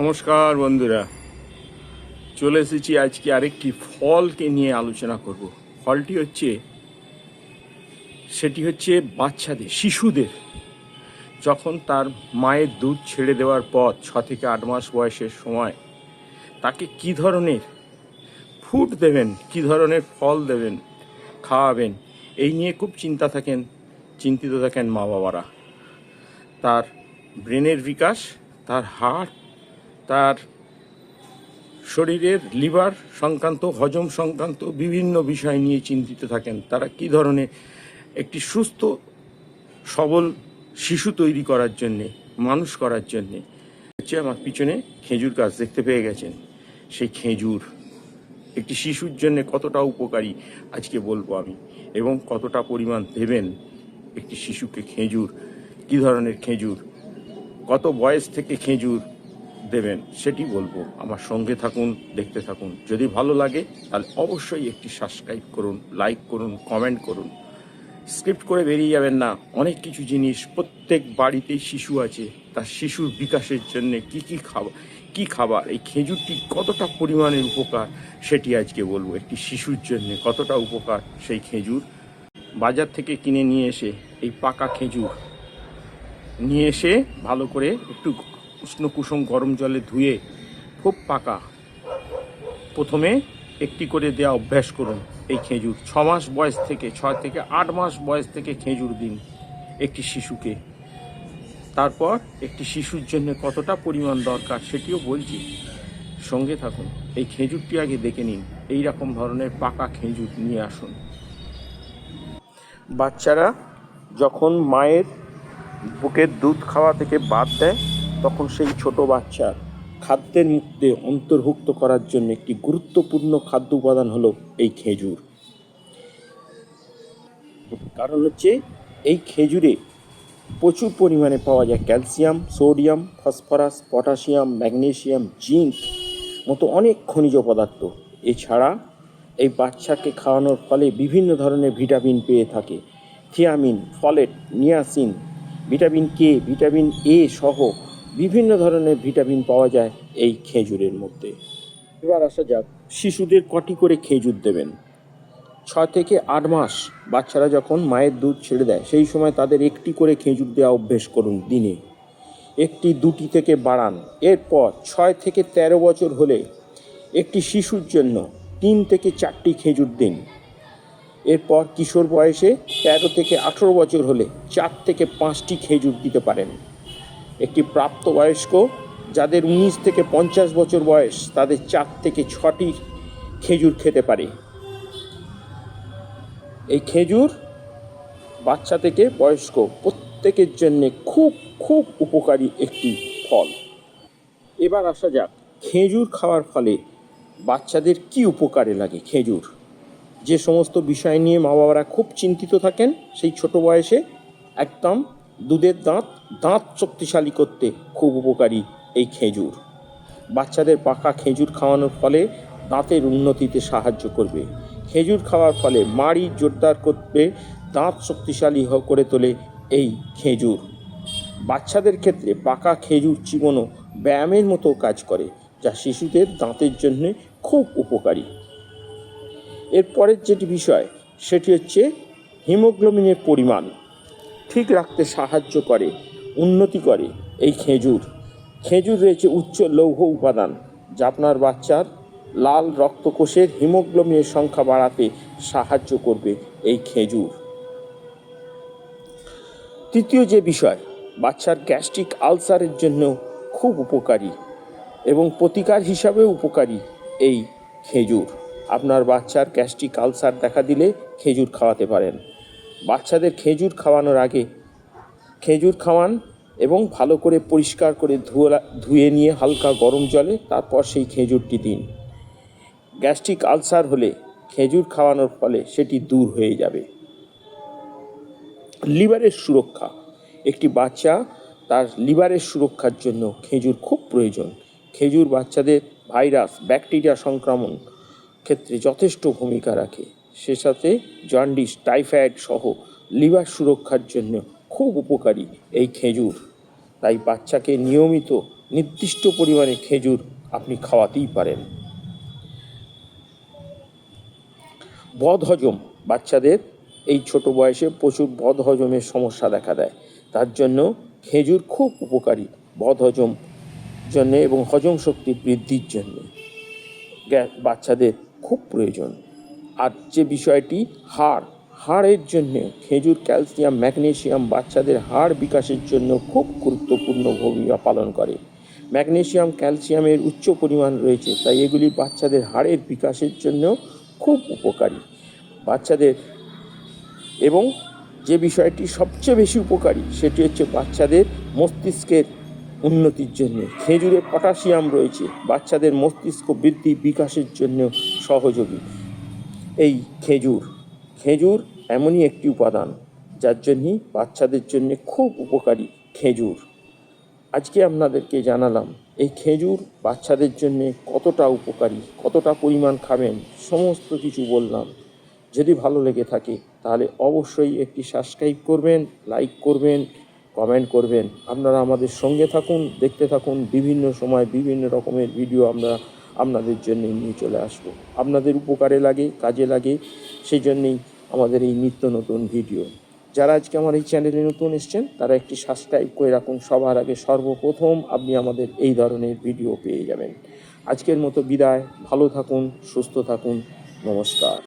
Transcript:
নমস্কার বন্ধুরা। চলে এসেছি আজকে আরেকটি ফলকে নিয়ে আলোচনা করব। ফলটি হচ্ছে, সেটি হচ্ছে বাচ্চাদের, শিশুদের। যখন তার মায়ের দুধ ছেড়ে দেওয়ার পর ছ থেকে আট মাস বয়সের সময় তাকে কি ধরনের ফুড দেবেন, কি ধরনের ফল দেবেন, খাওয়াবেন, এই নিয়ে খুব চিন্তা থাকেন, চিন্তিত থাকেন মা বাবারা তার ব্রেনের বিকাশ, তার হার্ট তার শরীরের লিভার সংক্রান্ত, হজম সংক্রান্ত বিভিন্ন বিষয় নিয়ে চিন্তিত থাকেন। তারা কি ধরনের একটি সুস্থ, সবল শিশু তৈরি করার জন্যে, মানুষ করার জন্যে, হচ্ছে আমার পিছনে খেজুর গাছ দেখতে পেয়ে গেছেন। সেই খেজুর একটি শিশুর জন্য কতটা উপকারী আজকে বলব আমি, এবং কতটা পরিমাণ দেবেন একটি শিশুকে খেজুর, কি ধরনের খেজুর, কত বয়স থেকে খেজুর দেবেন, সেটি বলব। আমার সঙ্গে থাকুন, দেখতে থাকুন। যদি ভালো লাগে, তাহলে অবশ্যই একটি সাবস্ক্রাইব করুন লাইক করুন কমেন্ট করুন। স্ক্রিপ্ট করে বেরিয়ে যাবেন না। অনেক কিছু জিনিস, প্রত্যেক বাড়িতেই শিশু আছে। তার শিশুর বিকাশের জন্য কি কি খাবার কি খাবার, এই খেজুরটি কতটা পরিমাণের উপকার, সেটি আজকে বলব। একটি শিশুর জন্য কতটা উপকার, সেই খেজুর। বাজার থেকে কিনে নিয়ে এসে এই পাকা খেজুর নিয়ে এসে ভালো করে একটু উষ্ণ কুসুম গরম জলে ধুয়ে খুব পাকা। প্রথমে একটি করে দেওয়া অভ্যাস করুন এই খেজুর। ছ মাস বয়স থেকে ছয় থেকে আট মাস বয়স থেকে খেজুর দিন একটি শিশুকে। তারপর একটি শিশুর জন্য কতটা পরিমাণ দরকার সেটিও বলছি। সঙ্গে থাকুন, এই খেজুরটি আগে দেখে নিন এই রকম ধরনের পাকা খেজুর নিয়ে আসুন। বাচ্চারা যখন মায়ের বুকের দুধ খাওয়া থেকে বাদ দেয় তখন সেই ছোট বাচ্চা খাদ্যের মধ্যে অন্তর্ভুক্ত করার জন্য একটি গুরুত্বপূর্ণ খাদ্য উপাদান হলো এই খেজুর। কারণ হচ্ছে এই খেজুরে প্রচুর পরিমাণে পাওয়া যায় calcium, sodium, phosphorus, potassium magnesium zinc মতো অনেক খনিজ পদার্থ। এছাড়া এই বাচ্চাকে খাওয়ানোর ফলে বিভিন্ন ধরনের ভিটামিন পেয়ে থাকে। Thiamine, folate, niacin, vitamin K, vitamin A সহ বিভিন্ন ধরনের ভিটামিন পাওয়া যায় এই খেজুরের মধ্যে। এবার আসা যাক, শিশুদের কটি করে খেজুর দেবেন? ছ থেকে আট মাস বাচ্চারা যখন মায়ের দুধ ছেড়ে দেয়, সেই সময় তাদের একটি করে খেজুর দেওয়া অভ্যেস করুন দিনে। একটি, দুটি থেকে বাড়ান। এরপর ছয় থেকে তেরো বছর হলে একটি শিশুর জন্য তিন থেকে চারটি খেজুর দিন। এরপর কিশোর বয়সে তেরো থেকে আঠেরো বছর হলে চার থেকে পাঁচটি খেজুর দিতে পারেন। একটি প্রাপ্তবয়স্ক যাদের উনিশ থেকে পঞ্চাশ বছর বয়স, তাদের চার থেকে ছটি খেজুর খেতে পারে। এই খেজুর বাচ্চা থেকে বয়স্ক প্রত্যেকের জন্যে খুব খুব উপকারী একটি ফল। এবার আসা যাক, খেজুর খাওয়ার ফলে বাচ্চাদের কি উপকারে লাগে খেজুর? যে সমস্ত বিষয় নিয়ে মা বাবারা খুব চিন্তিত থাকেন সেই ছোট বয়সে একদম দুধের দাঁত দাঁত শক্তিশালী করতে খুব উপকারী এই খেজুর। বাচ্চাদের পাকা খেজুর খাওয়ানোর ফলে দাঁতের উন্নতিতে সাহায্য করবে। খেজুর খাওয়ার ফলে মাড়ি জোরদার করবে, দাঁত শক্তিশালী করে তোলে এই খেজুর। বাচ্চাদের ক্ষেত্রে পাকা খেজুর চিবোনো ব্যায়ামের মতো কাজ করে, যা শিশুদের দাঁতের জন্য খুব উপকারী। এরপরের যেটি বিষয়, সেটি হচ্ছে হিমোগ্লোবিনের পরিমাণ। ঠিক রাখতে সাহায্য করে, উন্নতি করে এই খেজুর। খেজুর রয়েছে উচ্চ লৌহ উপাদান, যা আপনার বাচ্চার লাল রক্তকোষের হিমোগ্লোবিনের সংখ্যা বাড়াতে সাহায্য করবে এই খেজুর। তৃতীয় যে বিষয়, বাচ্চার গ্যাস্ট্রিক আলসারের জন্য খুব উপকারী এবং প্রতিকার হিসাবেও উপকারী এই খেজুর। আপনার বাচ্চার গ্যাস্ট্রিক আলসার দেখা দিলে খেজুর খাওয়াতে পারেন। বাচ্চাদের খেজুর খাওয়ানোর আগে খেজুর খাওয়ান এবং ভালো করে পরিষ্কার করে ধুয়ে ধুয়ে নিয়ে হালকা গরম জলে তারপর সেই খেজুরটি দিন। গ্যাস্ট্রিক আলসার হলে খেজুর খাওয়ানোর ফলে সেটি দূর হয়ে যাবে। লিভারের সুরক্ষা। একটি বাচ্চা তার লিভারের সুরক্ষার জন্য খেজুর খুব প্রয়োজন। খেজুর বাচ্চাদের ভাইরাস, ব্যাকটেরিয়া সংক্রমণ ক্ষেত্রে যথেষ্ট ভূমিকা রাখে। সে সাথে জন্ডিস টাইফয়েড সহ লিভার সুরক্ষার জন্য খুব উপকারী এই খেজুর। তাই বাচ্চাকে নিয়মিত নির্দিষ্ট পরিমাণে খেজুর আপনি খাওয়াতেই পারেন। বদহজম, বাচ্চাদের এই ছোট বয়সে প্রচুর বদহজমের সমস্যা দেখা দেয়। তার জন্য খেজুর খুব উপকারী বদহজম জন্য এবং হজম শক্তি বৃদ্ধির জন্য। বাচ্চাদের খুব প্রয়োজন। আর যে বিষয়টি হাড়, হাড়ের জন্য খেজুর, ক্যালসিয়াম ম্যাগনেসিয়াম বাচ্চাদের হাড় বিকাশের জন্য খুব গুরুত্বপূর্ণ ভূমিকা পালন করে। ম্যাগনেসিয়াম ক্যালসিয়ামের উচ্চ পরিমাণ রয়েছে, তাই এগুলি বাচ্চাদের হাড়ের বিকাশের জন্য খুব উপকারী। বাচ্চাদের এবং যে বিষয়টি সবচেয়ে বেশি উপকারী, সেটি হচ্ছে বাচ্চাদের মস্তিষ্কের উন্নতির জন্য। খেজুরে পটাশিয়াম রয়েছে, বাচ্চাদের মস্তিষ্ক বৃদ্ধি বিকাশের জন্য সহযোগী। এই খেজুর। খেজুর এমনই একটি উপাদান যার জন্য বাচ্চাদের জন্য খুব উপকারী খেজুর। আজকে আপনাদেরকে জানালাম, এই খেজুর বাচ্চাদের জন্য কতটা উপকারী, কতটা পরিমাণ খাবেন, সমস্ত কিছু বললাম। যদি ভালো লেগে থাকে, তাহলে অবশ্যই একটি সাবস্ক্রাইব করবেন লাইক করবেন কমেন্ট করবেন। আপনারা আমাদের সঙ্গে থাকুন, দেখতে থাকুন, বিভিন্ন সময় বিভিন্ন রকমের ভিডিও আমরা আপনাদের জন্য নিয়ে চলে আসব। আপনাদের উপকারে লাগে, কাজে লাগে সেই জন্যেই আমাদের এই নিত্য নতুন ভিডিও। যারা আজকে আমার এই চ্যানেলে নতুন এসছেন, তারা একটি সাবস্ক্রাইব করে রাখুন। সবার আগে সর্বপ্রথম আপনি আমাদের এই ধরনের ভিডিও পেয়ে যাবেন। আজকের মতো বিদায়। ভালো থাকুন, সুস্থ থাকুন। নমস্কার।